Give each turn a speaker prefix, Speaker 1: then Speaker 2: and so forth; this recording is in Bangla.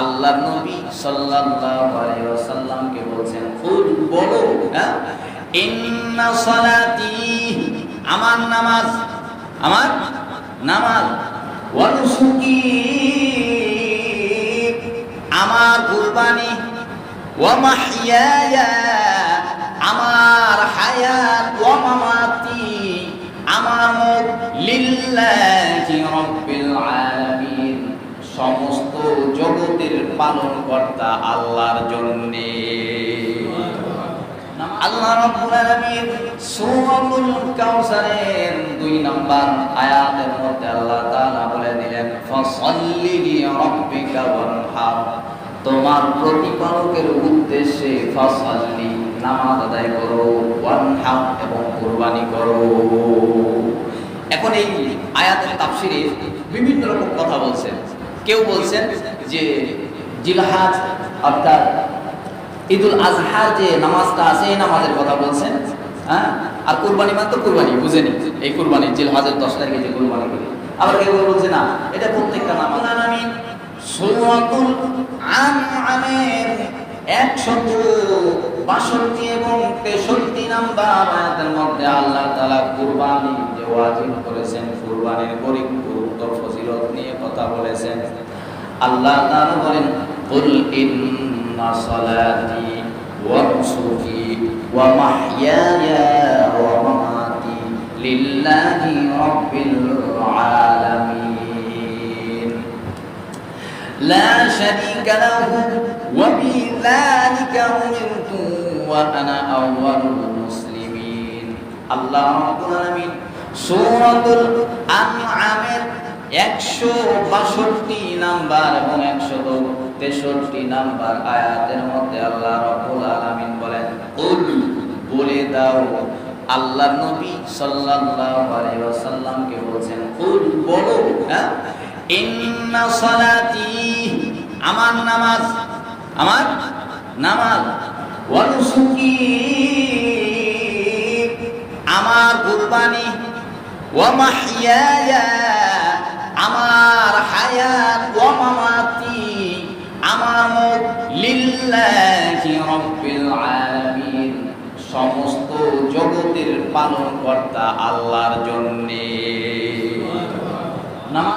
Speaker 1: আল্লাহ নবী সাল্লাল্লাহু আলাইহি ওয়াসাল্লামকে বলছেন কুল বলো হ্যাঁ? ইন্না সালাতি, আমার নামাজ আমার নামাজ। ওয়া নুসুকি আমার কুরবানি। ওয়া মাহইয়ায়া আমার হায়াত ওয়া মামাতি আমার লিল্লাহি রাব্বিল আলামিন। সমস্ত জগতের পালন কর্তা আল্লাহর জন্যে। আল্লাহ রাব্বুল আলামিন সূরাতুল কাউসারের দুই নাম্বার আয়াতের মধ্যে আল্লাহ তাআলা বলে দিলেন ওয়ানহার। তোমার প্রতিপালকের উদ্দেশ্যে ফাসাল্লি, নামাজ আদায় করো, ওয়ানহার এবং কুরবানি করো। এখন এই আয়াতের তাফসিরে বিভিন্ন রকম কথা বলছেন। কেউ বলছেন যে জিলহাজ, অর্থাৎ ঈদুল আজহার যে নামাজটা আছে, এই নামাজের কথা বলছেন হ্যাঁ? আর কুরবানি মানে তো কুরবানি, বুঝেনি? এই কুরবানি জিলহাজের দশ তারিখে যে কুরবানি করি আবার কেউ বলছে, না, এটা প্রত্যেকটা নামাজ। একশত বাষট্টি এবং তেষট্টি নাম্বার আয়াতের মধ্যে আল্লাহ তাআলা কুরবানি ওয়াজিব করেছেন, কুরবানির গরিব ফজিলত নিয়ে কথা বলেছেন। আল্লাহ তাআলা বলেন, কুল ইন্না সালাতি ওয়া নুসুকি ওয়া মাহইয়ায়া ওয়া মামাতি লিল্লাহি রাব্বিল আলামিন। লা শারীকা লাহু ওয়া বিযালিকা উমিরতু ওয়া আনা আউয়ালুল মুসলিমিন। আল্লাহ রাব্বুল আলামিন সূরাতুল আনআমের একশো বাষট্টি নাম্বার এবং একশো তেষট্টি নাম্বার আয়াতের মধ্যে আল্লাহ রব্বুল আলামিন বলেন, কুল বলে দাও, আল্লাহ নবী সাল্লাল্লাহু আলাইহি ওয়াসাল্লামকে বলছেন, কুল বলো হ্যাঁ? ইন্না সালাতি আমার নামাজ আমার নামাজ, ওয়া আমার কুরবানি আমার হায়াত ও মামাতি আমার মত লিল্লাহি রব্বিল আলামিন। সমস্ত জগতের পালনকর্তা আল্লাহর জন্যে।